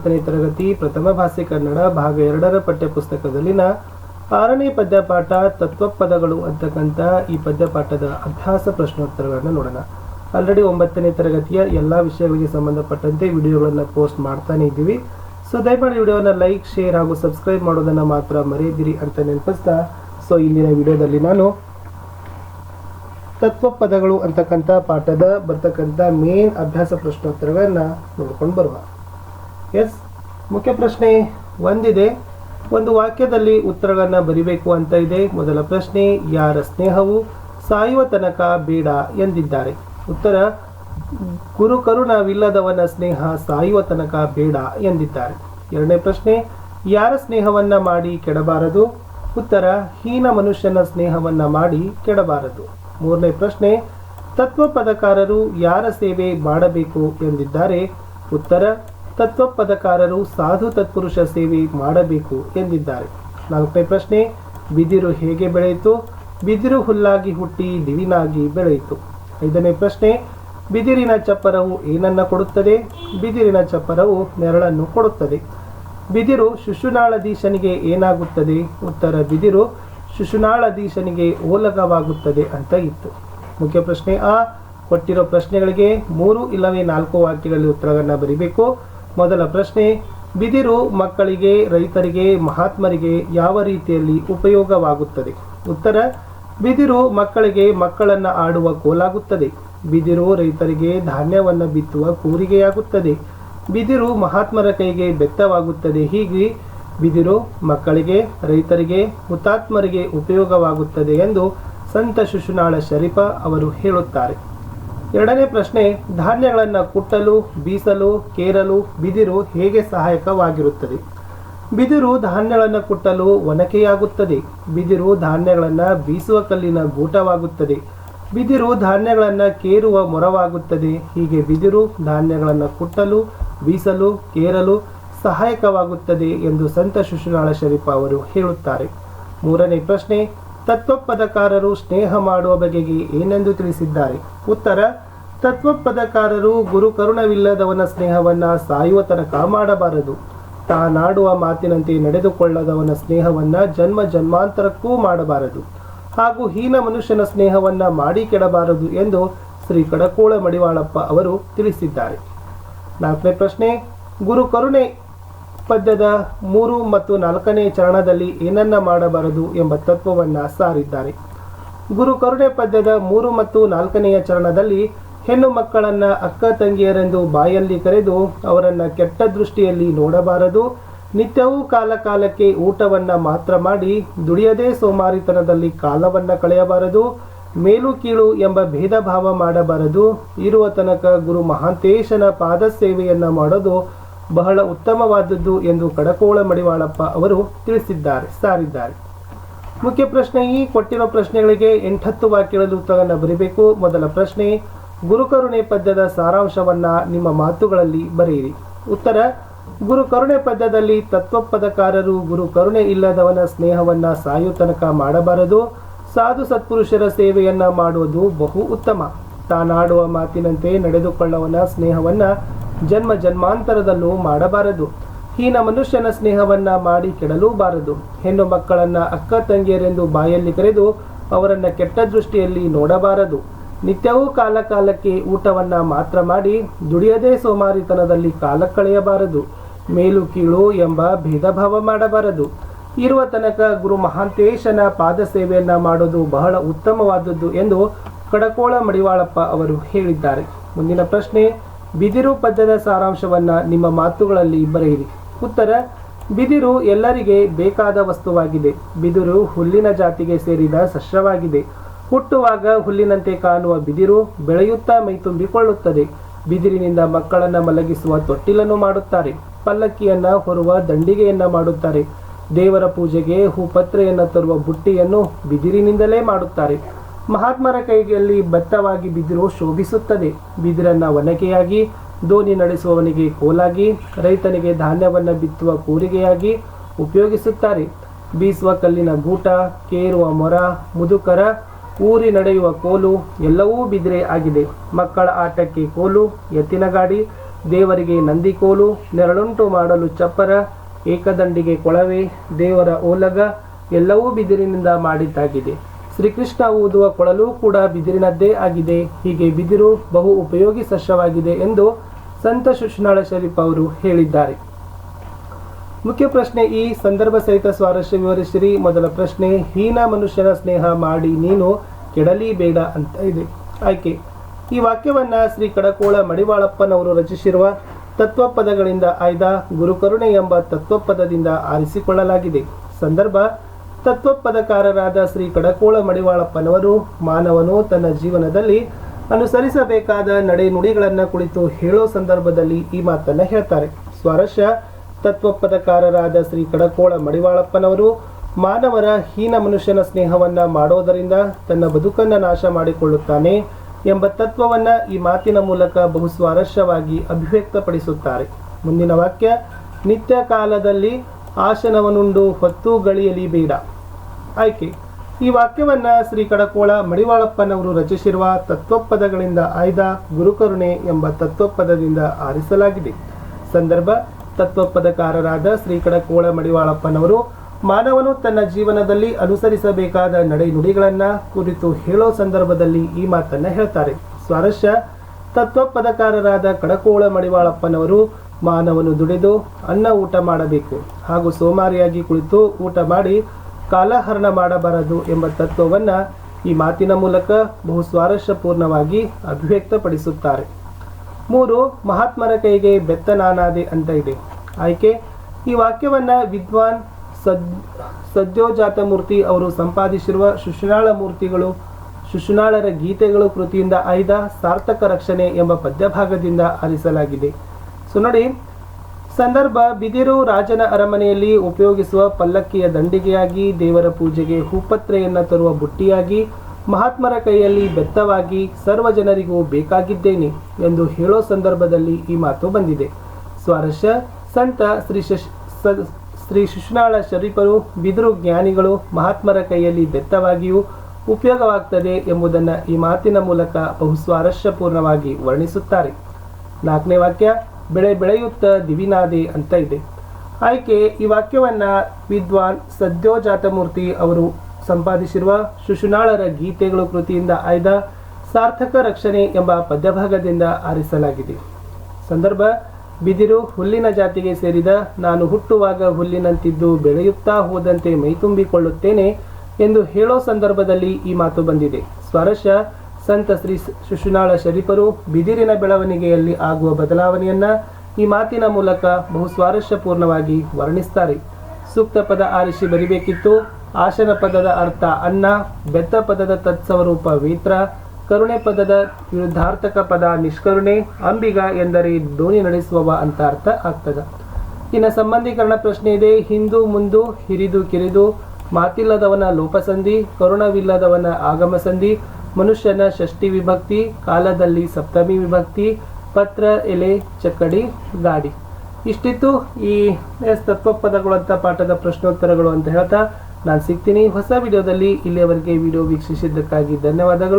ಹತ್ತನೇ ತರಗತಿ ಪ್ರಥಮ ಭಾಷೆ ಕನ್ನಡ ಭಾಗ ಎರಡರ ಪಠ್ಯಪುಸ್ತಕದಲ್ಲಿನ ಆರನೇ ಪದ್ಯಪಾಠ ತತ್ವಪದಗಳು ಅಂತಕ್ಕಂಥ ಈ ಪದ್ಯಪಾಠದ ಅಭ್ಯಾಸ ಪ್ರಶ್ನೋತ್ತರಗಳನ್ನು ನೋಡೋಣ. ಆಲ್ರೆಡಿ ಒಂಬತ್ತನೇ ತರಗತಿಯ ಎಲ್ಲ ವಿಷಯಗಳಿಗೆ ಸಂಬಂಧಪಟ್ಟಂತೆ ವಿಡಿಯೋಗಳನ್ನು ಪೋಸ್ಟ್ ಮಾಡ್ತಾನೆ ಇದ್ದೀವಿ. ಸೊ ದಯಮಾಡಿ ವಿಡಿಯೋನ ಲೈಕ್ ಶೇರ್ ಹಾಗೂ ಸಬ್ಸ್ಕ್ರೈಬ್ ಮಾಡೋದನ್ನು ಮಾತ್ರ ಮರೆಯದಿರಿ ಅಂತ ನೆನಪಿಸ್ತಾ ಸೊ ಇಲ್ಲಿನ ವಿಡಿಯೋದಲ್ಲಿ ನಾನು ತತ್ವಪದಗಳು ಅಂತಕ್ಕಂಥ ಪಾಠದ ಬರ್ತಕ್ಕಂಥ ಮೇನ್ ಅಭ್ಯಾಸ ಪ್ರಶ್ನೋತ್ತರಗಳನ್ನು ನೋಡ್ಕೊಂಡು ಬರುವ. ಎಸ್ ಮುಖ್ಯ ಪ್ರಶ್ನೆ ಒಂದಿದೆ. ಒಂದು ವಾಕ್ಯದಲ್ಲಿ ಉತ್ತರಗಳನ್ನು ಬರಿಬೇಕು ಅಂತ ಇದೆ. ಮೊದಲ ಪ್ರಶ್ನೆ, ಯಾರ ಸ್ನೇಹವು ಸಾಯುವ ತನಕ ಬೇಡ ಎಂದಿದ್ದಾರೆ. ಉತ್ತರ ಗುರು ಕರುಣವಿಲ್ಲದವನ ಸ್ನೇಹ ಸಾಯುವ ತನಕ ಬೇಡ ಎಂದಿದ್ದಾರೆ. ಎರಡನೇ ಪ್ರಶ್ನೆ, ಯಾರ ಸ್ನೇಹವನ್ನು ಮಾಡಿ ಕೆಡಬಾರದು? ಉತ್ತರ, ಹೀನ ಮನುಷ್ಯನ ಸ್ನೇಹವನ್ನು ಮಾಡಿ ಕೆಡಬಾರದು. ಮೂರನೇ ಪ್ರಶ್ನೆ ತತ್ವ ಪದಕಾರರು ಯಾರ ಸೇವೆ ಮಾಡಬೇಕು ಎಂದಿದ್ದಾರೆ? ಉತ್ತರ ತತ್ವಪದಕಾರರು ಸಾಧು ತತ್ಪುರುಷ ಸೇವೆ ಮಾಡಬೇಕು ಎಂದಿದ್ದಾರೆ. ನಾಲ್ಕನೇ ಪ್ರಶ್ನೆ, ಬಿದಿರು ಹೇಗೆ ಬೆಳೆಯಿತು? ಬಿದಿರು ಹುಲ್ಲಾಗಿ ಹುಟ್ಟಿ ದಿವಿನಾಗಿ ಬೆಳೆಯಿತು. ಐದನೇ ಪ್ರಶ್ನೆ, ಬಿದಿರಿನ ಚಪ್ಪರವು ಏನನ್ನ ಕೊಡುತ್ತದೆ? ಬಿದಿರಿನ ಚಪ್ಪರವು ನೆರಳನ್ನು ಕೊಡುತ್ತದೆ. ಬಿದಿರು ಶುಶುನಾಳಧೀಶನಿಗೆ ಏನಾಗುತ್ತದೆ? ಉತ್ತರ, ಬಿದಿರು ಶುಶುನಾಳಧೀಶನಿಗೆ ಓಲಗವಾಗುತ್ತದೆ ಅಂತ ಇತ್ತು. ಮುಖ್ಯ ಪ್ರಶ್ನೆ ಆ. ಕೊಟ್ಟಿರೋ ಪ್ರಶ್ನೆಗಳಿಗೆ ಮೂರು ಇಲ್ಲವೇ ನಾಲ್ಕು ವಾಕ್ಯಗಳಲ್ಲಿ ಉತ್ತರವನ್ನು ಬರೀಬೇಕು. ಮೊದಲ ಪ್ರಶ್ನೆ, ಬಿದಿರು ಮಕ್ಕಳಿಗೆ, ರೈತರಿಗೆ, ಮಹಾತ್ಮರಿಗೆ ಯಾವ ರೀತಿಯಲ್ಲಿ ಉಪಯೋಗವಾಗುತ್ತದೆ? ಉತ್ತರ, ಬಿದಿರು ಮಕ್ಕಳಿಗೆ ಮಕ್ಕಳನ್ನು ಆಡುವ ಕೋಲಾಗುತ್ತದೆ. ಬಿದಿರು ರೈತರಿಗೆ ಧಾನ್ಯವನ್ನು ಬಿತ್ತುವ ಕೂರಿಗೆಯಾಗುತ್ತದೆ. ಬಿದಿರು ಮಹಾತ್ಮರ ಕೈಗೆ ಬೆತ್ತವಾಗುತ್ತದೆ. ಹೀಗೆ ಬಿದಿರು ಮಕ್ಕಳಿಗೆ, ರೈತರಿಗೆ, ಹುತಾತ್ಮರಿಗೆ ಉಪಯೋಗವಾಗುತ್ತದೆ ಎಂದು ಸಂತ ಶಿಶುನಾಳ ಶರೀಫ ಅವರು ಹೇಳುತ್ತಾರೆ. ಎರಡನೇ ಪ್ರಶ್ನೆ, ಧಾನ್ಯಗಳನ್ನು ಕುಟ್ಟಲು, ಬೀಸಲು, ಕೇರಲು ಬಿದಿರು ಹೇಗೆ ಸಹಾಯಕವಾಗಿರುತ್ತದೆ? ಬಿದಿರು ಧಾನ್ಯಗಳನ್ನು ಕುಟ್ಟಲು ಒನಕೆಯಾಗುತ್ತದೆ. ಬಿದಿರು ಧಾನ್ಯಗಳನ್ನು ಬೀಸುವ ಕಲ್ಲಿನ ಗೂಟವಾಗುತ್ತದೆ. ಬಿದಿರು ಧಾನ್ಯಗಳನ್ನು ಕೇರುವ ಮೊರವಾಗುತ್ತದೆ. ಹೀಗೆ ಬಿದಿರು ಧಾನ್ಯಗಳನ್ನು ಕುಟ್ಟಲು, ಬೀಸಲು, ಕೇರಲು ಸಹಾಯಕವಾಗುತ್ತದೆ ಎಂದು ಸಂತ ಶಿಶುನಾಳ ಶರೀಫ ಅವರು ಹೇಳುತ್ತಾರೆ. ಮೂರನೇ ಪ್ರಶ್ನೆ ತತ್ವಪದಕಾರರು ಸ್ನೇಹ ಮಾಡುವ ಬಗೆಗೆ ಏನೆಂದು ತಿಳಿಸಿದ್ದಾರೆ? ಉತ್ತರ, ತತ್ವಪದಕಾರರು ಗುರು ಕರುಣವಿಲ್ಲದವನ ಸ್ನೇಹವನ್ನು ಸಾಯುವ ತನಕ ಮಾಡಬಾರದು. ತಾನಾಡುವ ಮಾತಿನಂತೆ ನಡೆದುಕೊಳ್ಳದವನ ಸ್ನೇಹವನ್ನು ಜನ್ಮ ಜನ್ಮಾಂತರಕ್ಕೂ ಮಾಡಬಾರದು. ಹಾಗೂ ಹೀನ ಮನುಷ್ಯನ ಸ್ನೇಹವನ್ನು ಮಾಡಿ ಕೆಡಬಾರದು ಎಂದು ಶ್ರೀ ಕಡಕೋಳ ಮಡಿವಾಳಪ್ಪ ಅವರು ತಿಳಿಸಿದ್ದಾರೆ. ನಾಲ್ಕನೇ ಪ್ರಶ್ನೆ, ಗುರು ಕರುಣೆ ಪದ್ಯದ ಮೂರು ಮತ್ತು ನಾಲ್ಕನೇ ಚರಣದಲ್ಲಿ ಏನನ್ನ ಮಾಡಬಾರದು ಎಂಬ ತತ್ವವನ್ನು ಸಾರಿದ್ದಾರೆ. ಗುರು ಕರುಣೆ ಪದ್ಯದ ಮೂರು ಮತ್ತು ನಾಲ್ಕನೆಯ ಚರಣದಲ್ಲಿ ಹೆಣ್ಣು ಮಕ್ಕಳನ್ನು ಅಕ್ಕ ತಂಗಿಯರೆಂದು ಬಾಯಲ್ಲಿ ಕರೆದು ಅವರನ್ನು ಕೆಟ್ಟ ದೃಷ್ಟಿಯಲ್ಲಿ ನೋಡಬಾರದು. ನಿತ್ಯವೂ ಕಾಲ ಕಾಲಕ್ಕೆ ಊಟವನ್ನ ಮಾತ್ರ ಮಾಡಿ ದುಡಿಯದೇ ಸೋಮಾರಿತನದಲ್ಲಿ ಕಾಲವನ್ನ ಕಳೆಯಬಾರದು. ಮೇಲು ಕೀಳು ಎಂಬ ಭೇದ ಭಾವ ಮಾಡಬಾರದು. ಇರುವ ತನಕ ಗುರು ಮಹಾಂತೇಶನ ಪಾದ ಸೇವೆಯನ್ನು ಮಾಡೋದು ಬಹಳ ಉತ್ತಮವಾದದ್ದು ಎಂದು ಕಡಕೋಳ ಮಡಿವಾಳಪ್ಪ ಅವರು ತಿಳಿಸಿದ್ದಾರೆ, ಸಾರಿದ್ದಾರೆ. ಮುಖ್ಯ ಪ್ರಶ್ನೆ, ಈ ಕೊಟ್ಟಿರೋ ಪ್ರಶ್ನೆಗಳಿಗೆ ಎಂಟತ್ತು ವಾಕ್ಯಗಳಲ್ಲಿ ಉತ್ತರವನ್ನು ಬರೀಬೇಕು. ಮೊದಲ ಪ್ರಶ್ನೆ, ಗುರುಕರುಣೆ ಪದ್ಯದ ಸಾರಾಂಶವನ್ನ ನಿಮ್ಮ ಮಾತುಗಳಲ್ಲಿ ಬರೆಯಿರಿ. ಉತ್ತರ ಗುರು ಕರುಣೆ ಪದ್ಯದಲ್ಲಿ ತತ್ವಪದಕಾರರು ಗುರು ಕರುಣೆ ಇಲ್ಲದವನ ಸ್ನೇಹವನ್ನ ಸಾಯುತನಕ ಮಾಡಬಾರದು. ಸಾಧು ಸತ್ಪುರುಷರ ಸೇವೆಯನ್ನ ಮಾಡುವುದು ಬಹು ಉತ್ತಮ. ತಾನಾಡುವ ಮಾತಿನಂತೆ ನಡೆದುಕೊಳ್ಳವನ ಸ್ನೇಹವನ್ನ ಜನ್ಮ ಜನ್ಮಾಂತರದಲ್ಲೂ ಮಾಡಬಾರದು. ಹೀನ ಮನುಷ್ಯನ ಸ್ನೇಹವನ್ನ ಮಾಡಿ ಕೆಡಲೂಬಾರದು. ಹೆಣ್ಣು ಮಕ್ಕಳನ್ನ ಅಕ್ಕ ತಂಗಿಯರೆಂದು ಬಾಯಲ್ಲಿ ಕರೆದು ಅವರನ್ನ ಕೆಟ್ಟ ದೃಷ್ಟಿಯಲ್ಲಿ ನೋಡಬಾರದು. ನಿತ್ಯವೂ ಕಾಲ ಕಾಲಕ್ಕೆ ಊಟವನ್ನ ಮಾತ್ರ ಮಾಡಿ ದುಡಿಯದೇ ಸೋಮಾರಿತನದಲ್ಲಿ ಕಾಲ ಕಳೆಯಬಾರದು. ಮೇಲು ಕೀಳು ಎಂಬ ಭೇದ ಭಾವ ಮಾಡಬಾರದು. ಇರುವ ತನಕ ಗುರು ಮಹಾಂತೇಶನ ಪಾದ ಸೇವೆಯನ್ನ ಮಾಡೋದು ಬಹಳ ಉತ್ತಮವಾದದ್ದು ಎಂದು ಕಡಕೋಳ ಮಡಿವಾಳಪ್ಪ ಅವರು ಹೇಳಿದ್ದಾರೆ. ಮುಂದಿನ ಪ್ರಶ್ನೆ ಬಿದಿರು ಪದ್ಯದ ಸಾರಾಂಶವನ್ನು ನಿಮ್ಮ ಮಾತುಗಳಲ್ಲಿ ಬರೆಯಿರಿ ಉತ್ತರ, ಬಿದಿರು ಎಲ್ಲರಿಗೆ ಬೇಕಾದ ವಸ್ತುವಾಗಿದೆ. ಬಿದಿರು ಹುಲ್ಲಿನ ಜಾತಿಗೆ ಸೇರಿದ ಸಸ್ಯವಾಗಿದೆ. ಹುಟ್ಟುವಾಗ ಹುಲ್ಲಿನಂತೆ ಕಾಣುವ ಬಿದಿರು ಬೆಳೆಯುತ್ತಾ ಮೈತುಂಬಿಕೊಳ್ಳುತ್ತದೆ ಬಿದಿರಿನಿಂದ ಮಕ್ಕಳನ್ನು ಮಲಗಿಸುವ ತೊಟ್ಟಿಲನ್ನು ಮಾಡುತ್ತಾರೆ. ಪಲ್ಲಕ್ಕಿಯನ್ನು ಹೊರುವ ದಂಡಿಗೆಯನ್ನ ಮಾಡುತ್ತಾರೆ. ದೇವರ ಪೂಜೆಗೆ ಹೂಪತ್ರೆಯನ್ನು ತರುವ ಬುಟ್ಟಿಯನ್ನು ಬಿದಿರಿನಿಂದಲೇ ಮಾಡುತ್ತಾರೆ. ಮಹಾತ್ಮರ ಕೈಯಲ್ಲಿ ಬತ್ತವಾಗಿ ಬಿದಿರು ಶೋಭಿಸುತ್ತದೆ. ಬಿದಿರನ್ನು ಒನಕೆಯಾಗಿ, ದೋಣಿ ನಡೆಸುವವನಿಗೆ ಕೋಲಾಗಿ, ರೈತನಿಗೆ ಧಾನ್ಯವನ್ನು ಬಿತ್ತುವ ಕೂರಿಗೆಯಾಗಿ ಉಪಯೋಗಿಸುತ್ತಾರೆ. ಬೀಸುವ ಕಲ್ಲಿನ ಗೂಟ ಕೇರುವ ಮೊರ, ಮುದುಕರ, ಊರಿ ನಡೆಯುವ ಕೋಲು ಎಲ್ಲವೂ ಬಿದಿರೆ ಆಗಿದೆ. ಮಕ್ಕಳ ಆಟಕ್ಕೆ ಕೋಲು ಎತ್ತಿನ ಗಾಡಿ ದೇವರಿಗೆ ನಂದಿಕೋಲು ನೆರಳುಂಟು ಮಾಡಲು ಚಪ್ಪರ, ಏಕದಂಡಿಗೆ ಕೊಳವೆ, ದೇವರ ಓಲಗ ಎಲ್ಲವೂ ಬಿದಿರಿನಿಂದ ಮಾಡಿದ್ದಾಗಿದೆ. ಶ್ರೀಕೃಷ್ಣ ಊದುವ ಕೊಳಲು ಕೂಡ ಬಿದಿರಿನದ್ದೇ ಆಗಿದೆ. ಹೀಗೆ ಬಿದಿರು ಬಹು ಉಪಯೋಗಿ ಸಸ್ಯವಾಗಿದೆ ಎಂದು ಸಂತ ಶುಷ್ನಾಳ ಶರೀಫ್ ಅವರು ಹೇಳಿದ್ದಾರೆ. ಮುಖ್ಯ ಪ್ರಶ್ನೆ ಈ ಸಂದರ್ಭ ಸಹಿತ ಸ್ವಾರಸ್ಯ ವಿವರಿಸಿರಿ. ಮೊದಲ ಪ್ರಶ್ನೆ, ಹೀನ ಮನುಷ್ಯನ ಸ್ನೇಹ ಮಾಡಿ ನೀನು ಕೆಡಲಿ ಬೇಡ ಅಂತ ಇದೆ. ಆಯ್ಕೆ, ಈ ವಾಕ್ಯವನ್ನ ಶ್ರೀ ಕಡಕೋಳ ಮಡಿವಾಳಪ್ಪನವರು ರಚಿಸಿರುವ ತತ್ವಪದಗಳಿಂದ ಆಯ್ದ ಗುರುಕರುಣೆ ಎಂಬ ತತ್ವಪದದಿಂದ ಆರಿಸಿಕೊಳ್ಳಲಾಗಿದೆ. ಸಂದರ್ಭ ತತ್ವಪದಕಾರರಾದ ಶ್ರೀ ಕಡಕೋಳ ಮಡಿವಾಳಪ್ಪನವರು ಮಾನವನು ತನ್ನ ಜೀವನದಲ್ಲಿ ಅನುಸರಿಸಬೇಕಾದ ನಡೆ ನುಡಿಗಳನ್ನು ಕುಳಿತು ಹೇಳೋ ಸಂದರ್ಭದಲ್ಲಿ ಈ ಮಾತನ್ನ ಹೇಳ್ತಾರೆ. ಸ್ವಾರಸ್ಯ ತತ್ವಪದಕಾರರಾದ ಶ್ರೀ ಕಡಕೋಳ ಮಡಿವಾಳಪ್ಪನವರು ಮಾನವರ ಹೀನ ಮನುಷ್ಯನ ಸ್ನೇಹವನ್ನು ಮಾಡೋದರಿಂದ ತನ್ನ ಬದುಕನ್ನ ನಾಶ ಮಾಡಿಕೊಳ್ಳುತ್ತಾನೆ ಎಂಬ ತತ್ವವನ್ನ ಈ ಮಾತಿನ ಮೂಲಕ ಬಹು ಸ್ವಾರಸ್ಯವಾಗಿ ಅಭಿವ್ಯಕ್ತಪಡಿಸುತ್ತಾರೆ. ಮುಂದಿನ ವಾಕ್ಯ, ನಿತ್ಯ ಕಾಲದಲ್ಲಿ ಆಸನವನುಂಡು ಹೊತ್ತು ಗಳಿಯಲಿ ಬೇಡ. ಆಯ್ಕೆ, ಈ ವಾಕ್ಯವನ್ನ ಶ್ರೀ ಕಡಕೋಳ ಮಡಿವಾಳಪ್ಪನವರು ರಚಿಸಿರುವ ತತ್ವಪದಗಳಿಂದ ಆಯ್ದ ಗುರುಕರುಣೆ ಎಂಬ ತತ್ವಪದದಿಂದ ಆರಿಸಲಾಗಿದೆ. ಸಂದರ್ಭ, ತತ್ವಪದಕಾರರಾದ ಶ್ರೀ ಕಡಕೋಳ ಮಡಿವಾಳಪ್ಪನವರು ಮಾನವನು ತನ್ನ ಜೀವನದಲ್ಲಿ ಅನುಸರಿಸಬೇಕಾದ ನಡೆ ನುಡಿಗಳನ್ನ ಕುರಿತು ಹೇಳೋ ಸಂದರ್ಭದಲ್ಲಿ ಈ ಮಾತನ್ನ ಹೇಳ್ತಾರೆ. ಸ್ವಾರಸ್ಯ, ತತ್ವಪದಕಾರರಾದ ಕಡಕೋಳ ಮಡಿವಾಳಪ್ಪನವರು ಮಾನವನು ದುಡಿದು ಅನ್ನ ಊಟ ಮಾಡಬೇಕು ಹಾಗೂ ಸೋಮಾರಿಯಾಗಿ ಕುಳಿತು ಊಟ ಮಾಡಿ ಕಾಲಹರಣ ಮಾಡಬಾರದು ಎಂಬ ತತ್ವವನ್ನು ಈ ಮಾತಿನ ಮೂಲಕ ಬಹು ಸ್ವಾರಸ್ಯಪೂರ್ಣವಾಗಿ ಅಭಿವ್ಯಕ್ತಪಡಿಸುತ್ತಾರೆ. ಮೂರು, ಮಹಾತ್ಮರ ಕೈಗೆ ಬೆತ್ತ ನಾನಾದೆ ಅಂತ ಇದೆ. ಆಯ್ಕೆ, ಈ ವಾಕ್ಯವನ್ನು ವಿದ್ವಾನ್ ಸದ್, ಸದ್ಯೋಜಾತ ಮೂರ್ತಿ ಅವರು ಸಂಪಾದಿಸಿರುವ ಶುಶುನಾಳ ಮೂರ್ತಿಗಳು ಶುಶುನಾಳರ ಗೀತೆಗಳು ಕೃತಿಯಿಂದ ಆಯ್ದ ಸಾರ್ಥಕ ರಕ್ಷಣೆ ಎಂಬ ಪದ್ಯಭಾಗದಿಂದ ಆರಿಸಲಾಗಿದೆ. ಸೊ ನೋಡಿ, ಸಂದರ್ಭ ಬಿದಿರು ರಾಜನ ಅರಮನೆಯಲ್ಲಿ ಉಪಯೋಗಿಸುವ ಪಲ್ಲಕ್ಕಿಯ ದಂಡಿಗೆಯಾಗಿ ದೇವರ ಪೂಜೆಗೆ ಹೂಪತ್ರೆಯನ್ನು ತರುವ ಬುಟ್ಟಿಯಾಗಿ ಮಹಾತ್ಮರ ಕೈಯಲ್ಲಿ ಬೆತ್ತವಾಗಿ ಸರ್ವ ಜನರಿಗೂ ಬೇಕಾಗಿದ್ದೇನೆ ಎಂದು ಹೇಳೋ ಸಂದರ್ಭದಲ್ಲಿ ಈ ಮಾತು ಬಂದಿದೆ. ಸ್ವಾರಸ್ಯ, ಸಂತ ಶ್ರೀ ಶಶ್ ಶ್ರೀ ಶಿಶುನಾಳ ಶರೀಫರು, ಬಿದಿರು ಜ್ಞಾನಿಗಳು ಮಹಾತ್ಮರ ಕೈಯಲ್ಲಿ ಬೆತ್ತವಾಗಿಯೂ ಉಪಯೋಗವಾಗ್ತದೆ ಎಂಬುದನ್ನು ಈ ಮಾತಿನ ಮೂಲಕ ಬಹು ಸ್ವಾರಸ್ಯಪೂರ್ಣವಾಗಿ ವರ್ಣಿಸುತ್ತಾರೆ. ನಾಲ್ಕನೇ ವಾಕ್ಯ ಬೆಳೆ ಬೆಳೆಯುತ್ತ ದಿವಿನಾದೆ ಅಂತ ಇದೆ. ಆಯ್ಕೆ ಈ ವಾಕ್ಯವನ್ನ ವಿದ್ವಾನ್ ಸದ್ಯೋಜಾತಮೂರ್ತಿ ಅವರು ಸಂಪಾದಿಸಿರುವ ಶುಶುನಾಳರ ಗೀತೆಗಳು ಕೃತಿಯಿಂದ ಆಯ್ದ ಸಾರ್ಥಕ ರಕ್ಷಣೆ ಎಂಬ ಪದ್ಯಭಾಗದಿಂದ ಆರಿಸಲಾಗಿದೆ. ಸಂದರ್ಭ, ಬಿದಿರು ಹುಲ್ಲಿನ ಜಾತಿಗೆ ಸೇರಿದ ನಾನು ಹುಟ್ಟುವಾಗ ಹುಲ್ಲಿನಂತಿದ್ದು ಬೆಳೆಯುತ್ತಾ ಹೋದಂತೆ ಮೈತುಂಬಿಕೊಳ್ಳುತ್ತೇನೆ ಎಂದು ಹೇಳೋ ಸಂದರ್ಭದಲ್ಲಿ ಈ ಮಾತು ಬಂದಿದೆ. ಸ್ವಾರಸ್ಯ ಸಂತ ಶ್ರೀ ಶಿಶುನಾಳ ಶರೀಫರು ಬಿದಿರಿನ ಬೆಳವಣಿಗೆಯಲ್ಲಿ ಆಗುವ ಬದಲಾವಣೆಯನ್ನ ಈ ಮಾತಿನ ಮೂಲಕ ಬಹು ಸ್ವಾರಸ್ಯಪೂರ್ಣವಾಗಿ ವರ್ಣಿಸ್ತಾರೆ. ಸೂಕ್ತ ಪದ ಆರಿಸಿ ಬರಿಬೇಕಿತ್ತು. ಆಶನ ಪದದ ಅರ್ಥ ಅನ್ನ, ಬೆತ್ತ ಪದದ ತತ್ಸವರೂಪ ವೇತ್ರ, ಕರುಣೆ ಪದದ ವಿರುದ್ಧಾರ್ಥಕ ಪದ ನಿಷ್ಕರುಣೆ, ಅಂಬಿಗ ಎಂದರೆ ದೋಣಿ ನಡೆಸುವವ ಅಂತ ಅರ್ಥ ಆಗ್ತದ. ಇನ್ನು ಸಂಬಂಧೀಕರಣ ಪ್ರಶ್ನೆ ಇದೆ. ಹಿಂದು, ಮುಂದು, ಹಿರಿದು, ಕಿರಿದು, ಮಾತಿಲ್ಲದವನ ಲೋಪಸಂಧಿ, ಕರುಣವಿಲ್ಲದವನ ಆಗಮ ಸಂಧಿ ಮನುಷ್ಯನ ಷಷ್ಠಿ ವಿಭಕ್ತಿ, ಕಾಲದಲ್ಲಿ ಸಪ್ತಮಿ ವಿಭಕ್ತಿ, ಪತ್ರ, ಎಲೆ, ಚಕ್ಕಡಿ, ಗಾಡಿ. ಇಷ್ಟಿತ್ತು ಈ ಎಸ್ ತತ್ವಪದಗಳು ಅಂತ ಪಾಠದ ಪ್ರಶ್ನೋತ್ತರಗಳು ಅಂತ ಹೇಳ್ತಾ ನಾನು ಸಿಗ್ತೀನಿ. ಹೊಸ ವಿಡಿಯೋದಲ್ಲಿ ಇಲ್ಲಿಯವರೆಗೆ ವಿಡಿಯೋ ವೀಕ್ಷಿಸಿದ್ದಕ್ಕಾಗಿ ಧನ್ಯವಾದಗಳು.